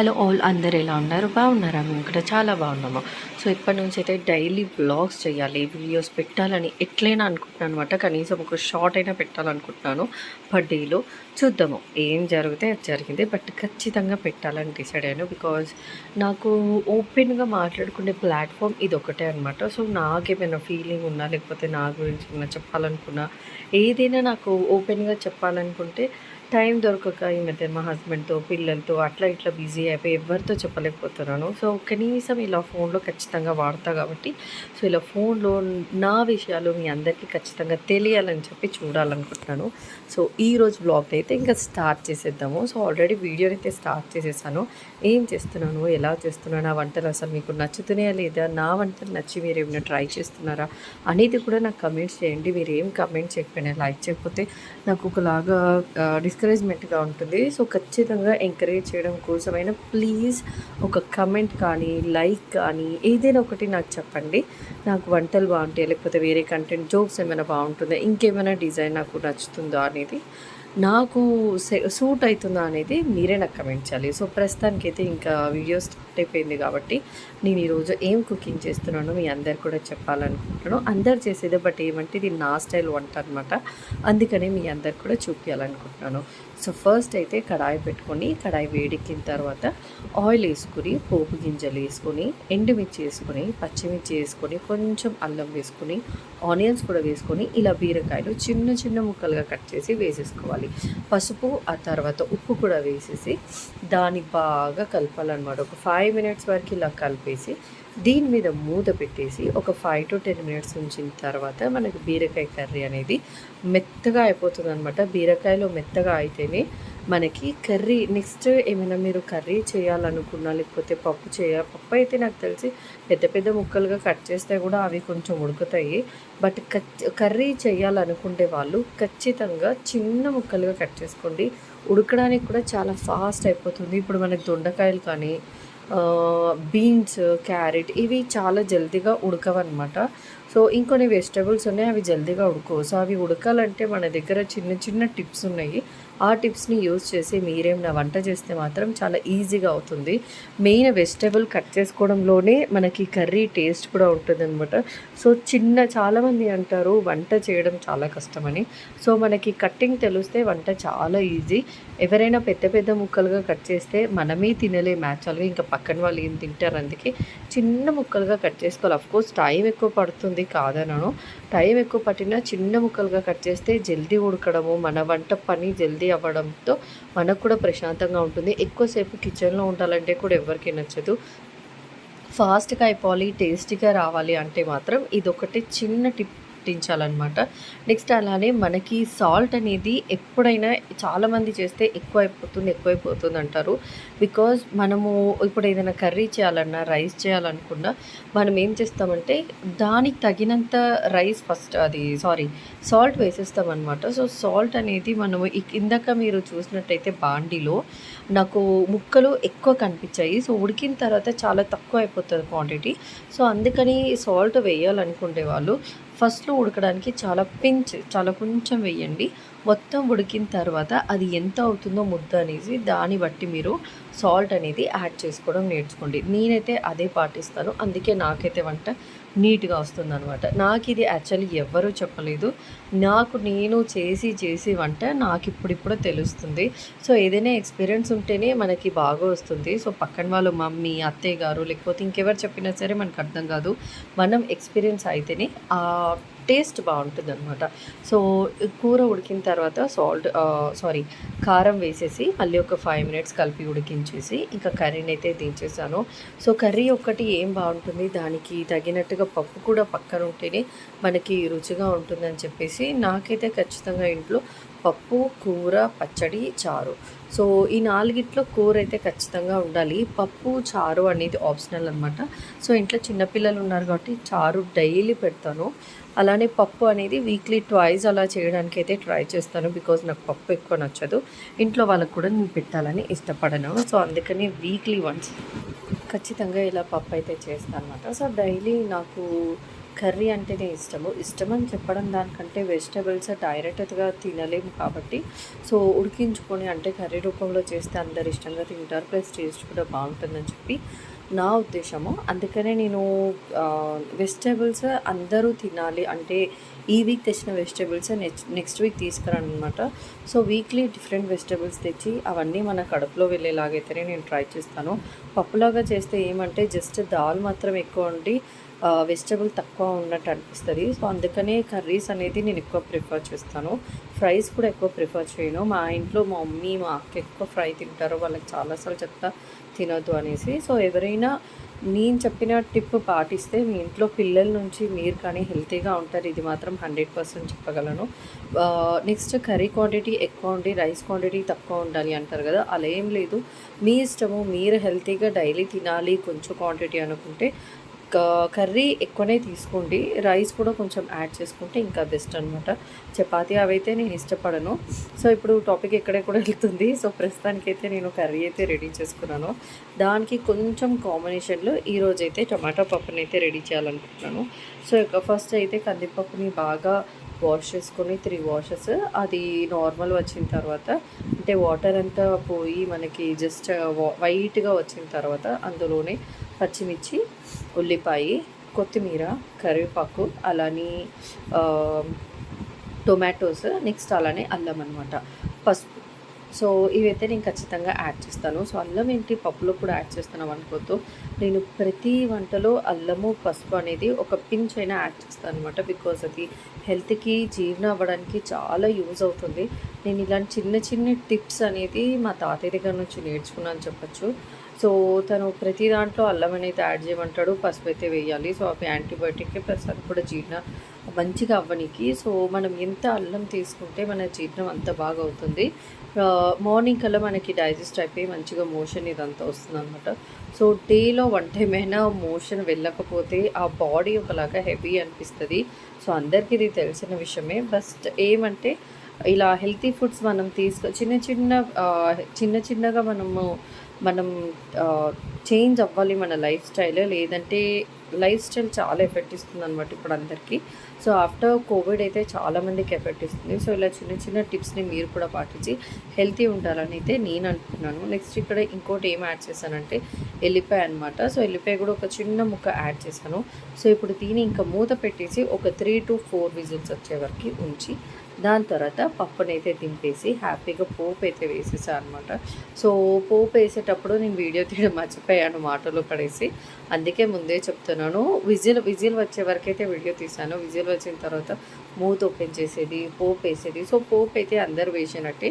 Hello all అందరు ఎలా ఉన్నారు? బాగున్నారా? మేము కూడా చాలా బాగున్నాము. సో ఇప్పటి నుంచి అయితే డైలీ బ్లాగ్స్ చేయాలి వీడియోస్ పెట్టాలని ఎట్లయినా అనుకుంటున్నాను అనమాట కనీసం ఒక షార్ట్ అయినా పెట్టాలనుకుంటున్నాను పర్ డేలో. చూద్దాము ఏం జరిగితే అది జరిగింది. బట్ ఖచ్చితంగా పెట్టాలని డిసైడ్ అయ్యాను బికాజ్ నాకు ఓపెన్గా మాట్లాడుకునే ప్లాట్ఫామ్ ఇది ఒకటే అనమాట సో నాకేమైనా ఫీలింగ్ ఉన్నా లేకపోతే నా గురించి ఏమైనా చెప్పాలనుకున్నా? ఏదైనా నాకు ఓపెన్గా చెప్పాలనుకుంటే టైం దొరకక ఈ మధ్య మా హస్బెండ్తో పిల్లలతో అట్లా ఇట్లా బిజీ అయిపోయి ఎవరితో చెప్పలేకపోతున్నాను. సో కనీసం ఇలా ఫోన్లో ఖచ్చితంగా వాడతా కాబట్టి సో ఇలా ఫోన్లో నా విషయాలు మీ అందరికీ ఖచ్చితంగా తెలియాలని చెప్పి చూడాలనుకుంటున్నాను. సో ఈ రోజు బ్లాగ్ అయితే ఇంకా స్టార్ట్ చేసేద్దాము. సో ఆల్రెడీ వీడియోని అయితే స్టార్ట్ చేసేసాను. ఏం చేస్తున్నాను? ఎలా చేస్తున్నాను? నా వంటలు అసలు మీకు నచ్చుతున్నాయా లేదా? నా వంటలు నచ్చి మీరు ఏమైనా ట్రై చేస్తున్నారా? అనేది కూడా నాకు కమెంట్స్ చేయండి. మీరు ఏం కమెంట్ చేయకపోయినా లైక్ చేయకపోతే నాకు ఒకలాగా డిస్ డిస్కరేజ్మెంట్గా ఉంటుంది. సో ఖచ్చితంగా ఎంకరేజ్ చేయడం కోసమైనా ప్లీజ్ ఒక కమెంట్ కానీ లైక్ కానీ ఏదైనా ఒకటి నాకు చెప్పండి. నాకు వంటలు బాగుంటాయి? లేకపోతే వేరే కంటెంట్ జోక్స్ ఏమైనా బాగుంటుందా? ఇంకేమైనా డిజైన్ నాకు నచ్చుతుందా? అనేది నాకు సూట్ అవుతుందా అనేది మీరే నాకు కమెంట్ చేయాలి. సో ప్రస్తుతానికి అయితే ఇంకా వీడియో స్టార్ట్ అయిపోయింది కాబట్టి నేను ఈరోజు ఏం కుకింగ్ చేస్తున్నానో మీ అందరు కూడా చెప్పాలనుకుంటున్నాను. అందరు చేసేదే బట్ ఏమంటే ఇది నా స్టైల్ వంట అనమాట అందుకనే మీ అందరు కూడా చూపించాలనుకుంటున్నాను సో ఫస్ట్ అయితే కడాయి పెట్టుకొని కడాయి వేడెక్కిన తర్వాత ఆయిల్ వేసుకుని పోపు గింజలు వేసుకొని ఎండుమిర్చి వేసుకొని పచ్చిమిర్చి వేసుకొని కొంచెం అల్లం వేసుకొని ఆనియన్స్ కూడా వేసుకొని ఇలా బీరకాయలు చిన్న చిన్న ముక్కలుగా కట్ చేసి వేసేసుకోవాలి. పసుపు ఆ తర్వాత ఉప్పు కూడా వేసేసి దాన్ని బాగా కలపాలన్నమాట. ఒక ఫైవ్ మినిట్స్ వరకు ఇలా కలిపేసి దీని మీద మూత పెట్టేసి ఒక ఫైవ్ టు టెన్ మినిట్స్ ఉంచిన తర్వాత మనకి బీరకాయ కర్రీ అనేది మెత్తగా అయిపోతుంది అనమాట బీరకాయలో మెత్తగా అయితేనే మనకి కర్రీ నెక్స్ట్ ఏమైనా మీరు కర్రీ చేయాలనుకున్నా లేకపోతే పప్పు చేయ పప్పు అయితే నాకు తెలిసి పెద్ద పెద్ద ముక్కలుగా కట్ చేస్తే కూడా అవి కొంచెం ఉడుకుతాయి. బట్ కర్రీ చేయాలనుకుంటే వాళ్ళు ఖచ్చితంగా చిన్న ముక్కలుగా కట్ చేసుకోండి. ఉడకడానికి కూడా చాలా ఫాస్ట్ అయిపోతుంది. ఇప్పుడు మనకి దొండకాయలు కానీ బీన్స్ క్యారెట్ ఇవి చాలా జల్దీగా ఉడకవన్నమాట. సో ఇంకొన్ని వెజిటబుల్స్ ఉన్నాయి అవి జల్దీగా ఉడకవు సో అవి ఉడకాలంటే మన దగ్గర చిన్న చిన్న టిప్స్ ఉన్నాయి. ఆ టిప్స్ని యూజ్ చేసి మీరేమైనా వంట చేస్తే మాత్రం చాలా ఈజీగా అవుతుంది. మెయిన్ వెజిటబుల్ కట్ చేసుకోవడంలోనే మనకి కర్రీ టేస్ట్ కూడా ఉంటుంది అనమాట సో చిన్న చాలామంది అంటారు వంట చేయడం చాలా కష్టమని. సో మనకి కట్టింగ్ తెలిస్తే వంట చాలా ఈజీ ఎవరైనా పెద్ద పెద్ద ముక్కలుగా కట్ చేస్తే మనమే తినలే మ్యాచ్లుగా ఇంకా పక్కన వాళ్ళు ఏం తింటారు అందుకే చిన్న ముక్కలుగా కట్ చేసుకోవాలి. అఫ్కోర్స్ టైం ఎక్కువ పడుతుంది. కాదనను. టైం ఎక్కువ పట్టినా చిన్న ముక్కలుగా కట్ చేస్తే జల్దీ ఉడకడము మన వంట పని జల్దీ అవ్వడంతో మనకు కూడా ప్రశాంతంగా ఉంటుంది. ఎక్కువసేపు కిచెన్లో ఉండాలంటే కూడా ఎవరికి నచ్చదు. ఫాస్ట్గా అయిపోవాలి టేస్టీగా రావాలి అంటే మాత్రం ఇదొకటి చిన్న టిప్ పట్టించాలన్నమాట. నెక్స్ట్ అలానే మనకి సాల్ట్ అనేది ఎప్పుడైనా చాలామంది చేస్తే ఎక్కువ అయిపోతుంది ఎక్కువైపోతుంది అంటారు బికాజ్ మనము ఇప్పుడు ఏదైనా కర్రీ చేయాలన్నా రైస్ చేయాలనుకున్నా మనం ఏం చేస్తామంటే దానికి తగినంత రైస్ ఫస్ట్ అది సారీ సాల్ట్ వేసేస్తామన్నమాట. సో సాల్ట్ అనేది మనము ఇందాక మీరు చూసినట్టయితే బాండీలో నాకు ముక్కలు ఎక్కువ కనిపించాయి. సో ఉడికిన తర్వాత చాలా తక్కువ అయిపోతుంది క్వాంటిటీ. సో అందుకని సాల్ట్ వేయాలనుకుంటే వాళ్ళు ఫస్ట్లో ఉడకడానికి చాలా పించ్ చాలా కొంచెం వేయండి. మొత్తం ఉడికిన తర్వాత అది ఎంత అవుతుందో ముద్ద అనేసి దాన్ని బట్టి మీరు సాల్ట్ అనేది యాడ్ చేసుకోవడం నేర్చుకోండి. నేనైతే అదే పాటిస్తాను. అందుకే నాకైతే వంట నీట్గా వస్తుంది అనమాట నాకు ఇది యాక్చువల్లీ ఎవ్వరూ చెప్పలేదు. నాకు నేను చేసి చేసి వంట నాకు ఇప్పుడిప్పుడు తెలుస్తుంది. సో ఏదైనా ఎక్స్పీరియన్స్ ఉంటేనే మనకి బాగా వస్తుంది. సో పక్కన వాళ్ళు మమ్మీ అత్తయ్య గారు లేకపోతే ఇంకెవరు చెప్పినా సరే మనకు అర్థం కాదు. మనం ఎక్స్పీరియన్స్ అయితేనే ఆ టేస్ట్ బాగుంటుంది అనమాట సో కూర ఉడికిన తర్వాత సాల్ట్ సారీ కారం వేసేసి మళ్ళీ ఒక ఫైవ్ మినిట్స్ కలిపి ఉడికించేసి ఇంకా కర్రీని అయితే దించేసాను సో కర్రీ ఒక్కటి ఏం బాగుంటుంది? దానికి తగినట్టుగా పప్పు కూడా పక్కన ఉంటేనే మనకి రుచిగా ఉంటుందని చెప్పేసి నాకైతే ఖచ్చితంగా ఇంట్లో పప్పు కూర పచ్చడి చారు. సో ఈ నాలుగిట్లో కూర అయితే ఖచ్చితంగా ఉండాలి. పప్పు చారు అనేది ఆప్షనల్ అనమాట సో ఇంట్లో చిన్నపిల్లలు ఉన్నారు కాబట్టి చారు డైలీ పెడతాను. అలానే పప్పు అనేది వీక్లీ ట్వైస్ అలా చేయడానికి అయితే ట్రై చేస్తాను బికాజ్ నాకు పప్పు ఎక్కువ నచ్చదు. ఇంట్లో వాళ్ళకు కూడా నేను పెట్టాలని ఇష్టపడను. సో అందుకని వీక్లీ వన్స్ ఖచ్చితంగా ఇలా పప్పు అయితే చేస్తాను అనమాట సో డైలీ నాకు కర్రీ అంటేనే ఇష్టము. ఇష్టం అని చెప్పడం దానికంటే వెజిటబుల్స్ డైరెక్ట్గా తినలేము కాబట్టి. సో ఉడికించుకొని అంటే కర్రీ రూపంలో చేస్తే అందరు ఇష్టంగా తింటారు. ప్లస్ టేస్ట్ కూడా బాగుంటుందని చెప్పి నా ఉద్దేశము. అందుకనే నేను వెజిటేబుల్స్ అందరూ తినాలి. అంటే ఈ వీక్ తెచ్చిన వెజిటేబుల్స్ నెక్స్ట్ నెక్స్ట్ వీక్ తీసుకురాను అనమాట సో వీక్లీ డిఫరెంట్ వెజిటేబుల్స్ తెచ్చి అవన్నీ మన కడుపులో వెళ్ళేలాగైతేనే నేను ట్రై చేస్తాను. పప్పులాగా చేస్తే ఏమంటే జస్ట్ దాల్ మాత్రం ఎక్కువ ఉండి వెజిటబుల్ తక్కువ ఉన్నట్టు అనిపిస్తుంది. సో అందుకనే కర్రీస్ అనేది నేను ఎక్కువ ప్రిఫర్ చేస్తాను. ఫ్రైస్ కూడా ఎక్కువ ప్రిఫర్ చేయను. మా ఇంట్లో మా మమ్మీ మా అక్క ఎక్కువ ఫ్రై తింటారు. వాళ్ళకి చాలాసార్లు చెప్తా తినొద్దు అనేసి. సో ఎవరైనా నేను చెప్పిన టిప్ పాటిస్తే మీ ఇంట్లో పిల్లల నుంచి మీరు కానీ హెల్తీగా ఉంటారు ఇది మాత్రం హండ్రెడ్ పర్సెంట్ చెప్పగలను. నెక్స్ట్ కర్రీ క్వాంటిటీ ఎక్కువ ఉండి రైస్ క్వాంటిటీ తక్కువ ఉండాలి అంటారు కదా అలా ఏం లేదు. మీ ఇష్టము మీరు హెల్తీగా డైలీ తినాలి కొంచెం క్వాంటిటీ అనుకుంటే కర్రీ ఎక్కువనే తీసుకోండి. రైస్ కూడా కొంచెం యాడ్ చేసుకుంటే ఇంకా బెస్ట్ అనమాట చపాతీ అవైతే నేను ఇష్టపడను. సో ఇప్పుడు టాపిక్ ఎక్కడే కూడా వెళ్తుంది. సో ప్రస్తుతానికైతే నేను కర్రీ అయితే రెడీ చేసుకున్నాను. దానికి కొంచెం కాంబినేషన్లో ఈరోజు అయితే టమాటా పప్పుని అయితే రెడీ చేయాలనుకుంటున్నాను. సో ఫస్ట్ అయితే కందిపప్పుని బాగా వాష్ చేసుకొని త్రీ వాషెస్ అది నార్మల్ వచ్చిన తర్వాత అంటే వాటర్ అంతా పోయి మనకి జస్ట్ వైట్గా వచ్చిన తర్వాత అందులోనే పచ్చిమిర్చి ఉల్లిపాయ కొత్తిమీర కరివేపాకు అలానే టొమాటోస్ నెక్స్ట్ అలానే అల్లం అనమాట పసుపు. సో ఇవైతే నేను ఖచ్చితంగా యాడ్ చేస్తాను. సో అల్లం ఏంటి? పప్పులో కూడా యాడ్ చేస్తున్నాం అనుకోద్దు నేను ప్రతి వంటలో అల్లము పసుపు అనేది ఒక పించ్ అయినా యాడ్ చేస్తాను అనమాట బికాజ్ అది హెల్త్కి జీర్ణ అవ్వడానికి చాలా యూజ్ అవుతుంది. నేను ఇలాంటి చిన్న చిన్న టిప్స్ అనేది మా తాతయ్య దగ్గర నుంచి నేర్చుకున్నాను చెప్పచ్చు. సో తను ప్రతి దాంట్లో అల్లం అనేది యాడ్ చేయమంటాడు పసుపు అయితే వేయాలి. సో అవి యాంటీబయాటిక్ ప్లస్ అది కూడా జీర్ణ మంచిగా అవ్వనికి. సో మనం ఎంత అల్లం తీసుకుంటే మన జీర్ణం అంత బాగా అవుతుంది. మార్నింగ్ కల్లా మనకి డైజెస్ట్ అయిపోయి మంచిగా మోషన్ ఇదంతా వస్తుంది అనమాట సో డేలో వన్ టైం అయినా మోషన్ వెళ్ళకపోతే ఆ బాడీ ఒకలాగా హెవీ అనిపిస్తుంది. సో అందరికీ ఇది తెలిసిన విషయమే. బస్ట్ ఏమంటే ఇలా హెల్తీ ఫుడ్స్ మనం తీసుకో చిన్న చిన్న చిన్న చిన్నగా మనము మనం చేంజ్ అవ్వాలి మన లైఫ్ స్టైల్ లేదంటే లైఫ్ స్టైల్ చాలా ఎఫెక్ట్ ఇస్తుంది అనమాట ఇప్పుడు అందరికీ. సో ఆఫ్టర్ కోవిడ్ అయితే చాలామందికి ఎఫెక్ట్ ఇస్తుంది. సో ఇలా చిన్న చిన్న టిప్స్ని మీరు కూడా పాటించి హెల్తీ ఉండాలని అయితే నేను అనుకుంటున్నాను. నెక్స్ట్ ఇక్కడ ఇంకోటి ఏం యాడ్ చేశానంటే ఎల్లిపాయ అనమాట సో ఎల్లిపాయ కూడా ఒక చిన్న ముక్క యాడ్ చేశాను. సో ఇప్పుడు దీన్ని ఇంకా మూత పెట్టేసి ఒక త్రీ టు ఫోర్ విజిల్స్ వచ్చే వరకు ఉంచి దాని తర్వాత పప్పునైతే దింపేసి హ్యాపీగా పోపు అయితే వేసేసాను అనమాట సో పోపు వేసేటప్పుడు నేను వీడియో తీయడం మర్చిపోయాను మాటలో పడేసి. అందుకే ముందే చెప్తున్నాను. విజిల్ విజిల్ వచ్చే వరకైతే వీడియో తీసాను విజిల్ వచ్చిన తర్వాత మూత ఓపెన్ చేసేది పోపు వేసేది. సో పోపు అయితే అందరు వేసినట్టే.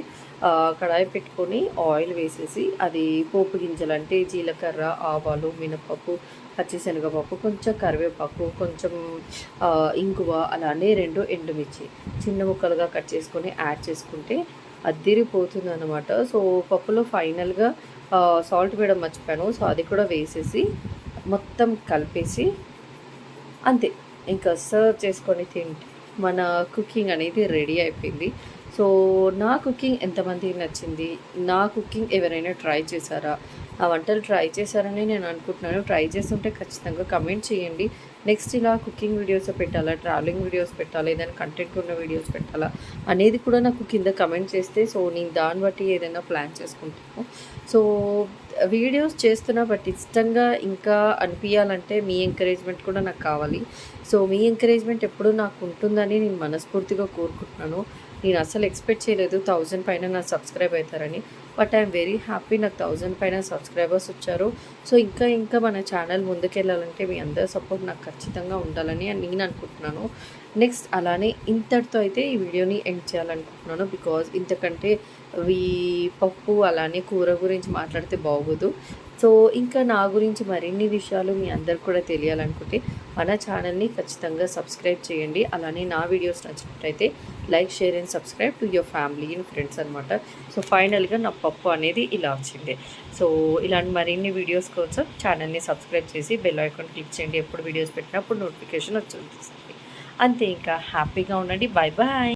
కడాయి పెట్టుకొని ఆయిల్ వేసేసి అది పోపు గింజలు అంటే జీలకర్ర ఆవాలు మినపప్పు పచ్చిశనగపప్పు కొంచెం కరివేపాకు కొంచెం ఇంకువ అలానే రెండు ఎండుమిర్చి చిన్న ముక్కలుగా కట్ చేసుకొని యాడ్ చేసుకుంటే అద్దిరిపోతుంది అనమాట సో పప్పులో ఫైనల్గా సాల్ట్ వేయడం మర్చిపోయాను. సో అది కూడా వేసేసి మొత్తం కలిపేసి అంతే. ఇంకా సర్వ్ చేసుకొని తింటే మన కుకింగ్ అనేది రెడీ అయిపోయింది. సో నా కుకింగ్ ఎంతమందికి నచ్చింది? నా కుకింగ్ ఎవరైనా ట్రై చేశారా? ఆ వంటలు ట్రై చేశారని నేను అనుకుంటున్నాను. ట్రై చేస్తుంటే ఖచ్చితంగా కమెంట్ చేయండి. నెక్స్ట్ ఇలా కుకింగ్ వీడియోస్ పెట్టాలా? ట్రావెలింగ్ వీడియోస్ పెట్టాలా? ఏదైనా కంటెంట్ ఉన్న వీడియోస్ పెట్టాలా? అనేది కూడా నాకు కింద కమెంట్ చేస్తే సో నేను దాన్ని బట్టి ఏదైనా ప్లాన్ చేసుకుంటాను. సో వీడియోస్ చేస్తున్నా బట్ ఇష్టంగా ఇంకా అనిపించాలంటే మీ ఎంకరేజ్మెంట్ కూడా నాకు కావాలి. సో మీ ఎంకరేజ్మెంట్ ఎప్పుడు నాకు ఉంటుందని నేను మనస్ఫూర్తిగా కోరుకుంటున్నాను. నేను అసలు ఎక్స్పెక్ట్ చేయలేదు. థౌజండ్ పైన నా సబ్స్క్రైబ్ అవుతారని. బట్ ఐఎమ్ వెరీ హ్యాపీ నాకు థౌజండ్ పైన సబ్స్క్రైబర్స్ వచ్చారు. సో ఇంకా ఇంకా మన ఛానల్ ముందుకెళ్ళాలంటే మీ అందరి సపోర్ట్ నాకు ఖచ్చితంగా ఉండాలని నేను అనుకుంటున్నాను. నెక్స్ట్ అలానే ఇంతటితో అయితే ఈ వీడియోని ఎండ్ చేయాలనుకుంటున్నాను బికాజ్ ఇంతకంటే ఈ పప్పు అలానే కూర గురించి మాట్లాడితే బాగోదు. సో ఇంకా నా గురించి మరిన్ని విషయాలు మీ అందరికి కూడా తెలియాలనుకుంటే మన ఛానల్ని ఖచ్చితంగా సబ్స్క్రైబ్ చేయండి. అలానే నా వీడియోస్ నచ్చినట్టయితే like share and subscribe to your family and friends అనమాట సో ఫైనల్గా నా పప్పు అనేది ఇలా వచ్చింది సో ఇలాంటి మరిన్ని వీడియోస్ కోసం ఛానల్ని సబ్స్క్రైబ్ చేసి బెల్ ఐకాన్ క్లిక్ చేయండి. ఎప్పుడు వీడియోస్ పెట్టినప్పుడు నోటిఫికేషన్ వచ్చి అంతే ఇంకా హ్యాపీగా ఉండండి. Bye bye